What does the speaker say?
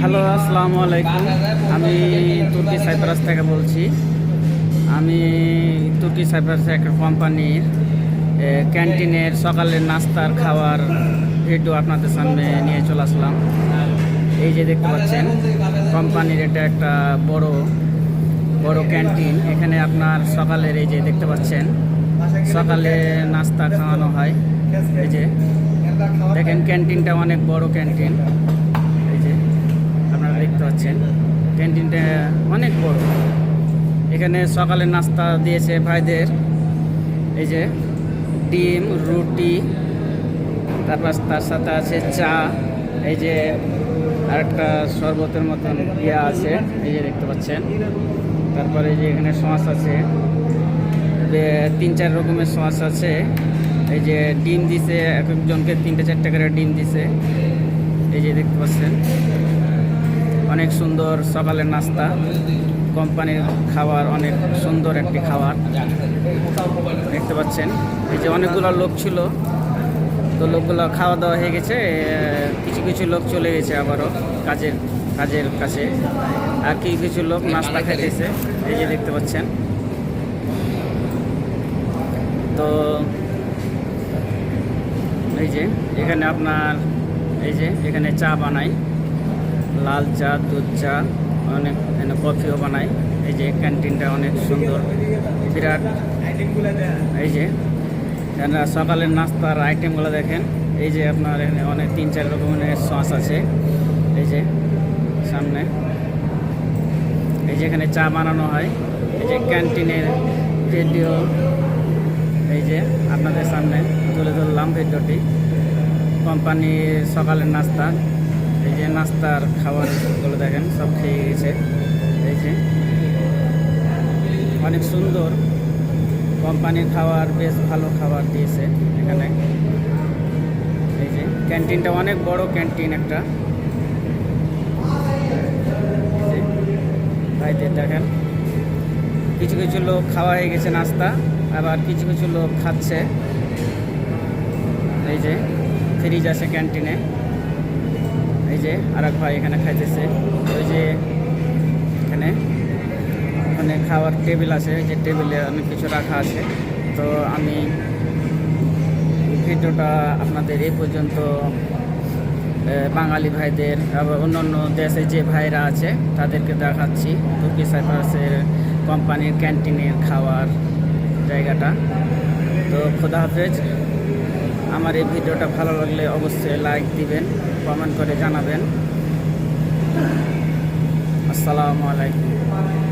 Hello, আসসালামু আলাইকুম। আমি তুর্কি সাইপ্রাস থেকে বলছি। আমি তুর্কি সাইপ্রাসের একটা কোম্পানির ক্যান্টিনের সকালের নাস্তার খাওয়ার ভিডিও আপনাদের সামনে নিয়ে চলে আসলাম। এই যে দেখতে পাচ্ছেন, কোম্পানির এটা একটা বড় বড় ক্যান্টিন। এখানে আপনার সকালের এই যে দেখতে পাচ্ছেন, সকালে নাস্তা খাওয়ানো হয়। এই যে, দেখেন, ক্যান্টিনটা অনেক বড় ক্যান্টিন এই যে আপনারা দেখতে পাচ্ছেন ক্যান্টিনটা অনেক বড় এখানে সকালে নাস্তা দিয়েছে ভাইদের। এই যে ডিম, রুটি, তারপর তার সাথে আছে চা, এই যে আরেকটা শরবতের মতন ইয়ে আছে, এই যে দেখতে পাচ্ছেন। তারপরে এই যে এখানে সস আছে। তিন চার রকমের সস আছে। এই যে ডিম দিছে, এক একজনকে তিনটে চারটে করে ডিম দিছে। এই যে দেখতে পাচ্ছেন। অনেক সুন্দর সকালের নাস্তা। কোম্পানির খাবার অনেক সুন্দর একটি খাবার। দেখতে পাচ্ছেন, এই যে অনেকগুলো লোক ছিল। তো লোকগুলো খাওয়া দাওয়া হয়ে গেছে কিছু কিছু লোক চলে গেছে আবারও কাজের কাজের কাছে। আর কিছু কিছু লোক নাস্তা খাইতেছে এই যে দেখতে পাচ্ছেন। তো এই যে, এখানে আপনার, এই যে, এখানে চা বানাই। লাল চা, দুধ চা, অনেক এখানে কফিও বানাই। এই যে ক্যান্টিনটা অনেক সুন্দর। বিরাট। এই যে, এখানে সকালের নাস্তার আইটেমগুলো দেখেন। এই যে আপনার এখানে অনেক তিন, চার রকমের সস আছে। এই যে, সামনে। এই যে এখানে চা বানানো হয়। এই যে ক্যান্টিনের ভিডিও। এই যে, আপনাদের সামনে তুলে ধরলাম ভিডিওটি। কোম্পানির সকালের নাস্তা। নাস্তার খাবারগুলো দেখেন, সব খেয়ে গেছে। এই যে, অনেক সুন্দর কোম্পানির খাবার, বেশ ভালো খাবার দিয়েছে এখানে। এই যে, ক্যান্টিনটা অনেক বড় ক্যান্টিন একটা। ভাইদের দেখেন, কিছু কিছু লোক খাওয়া হয়ে গেছে নাস্তা, আবার কিছু কিছু লোক খাচ্ছে। এই যে, ফ্রিজ আছে ক্যান্টিনে। যে আর এক ভাই এখানে খাইতেছে। ওই যে এখানে ওখানে খাওয়ার টেবিল আছে যে টেবিলে অনেক কিছু রাখা আছে। তো আমি ভিডিওটা আপনাদের এই পর্যন্ত বাঙালি ভাইদের, আবার অন্যান্য দেশে যে ভাইরা আছে, তাদেরকে দেখাচ্ছি তুর্কি সাইপ্রাসের কোম্পানির ক্যান্টিনের খাওয়ার জায়গাটা। তো খোদা হাফেজ। আমার এই ভিডিওটা ভালো লাগলে অবশ্যই লাইক দিবেন। কমেন্ট করে জানাবেন। আসসালামু আলাইকুম।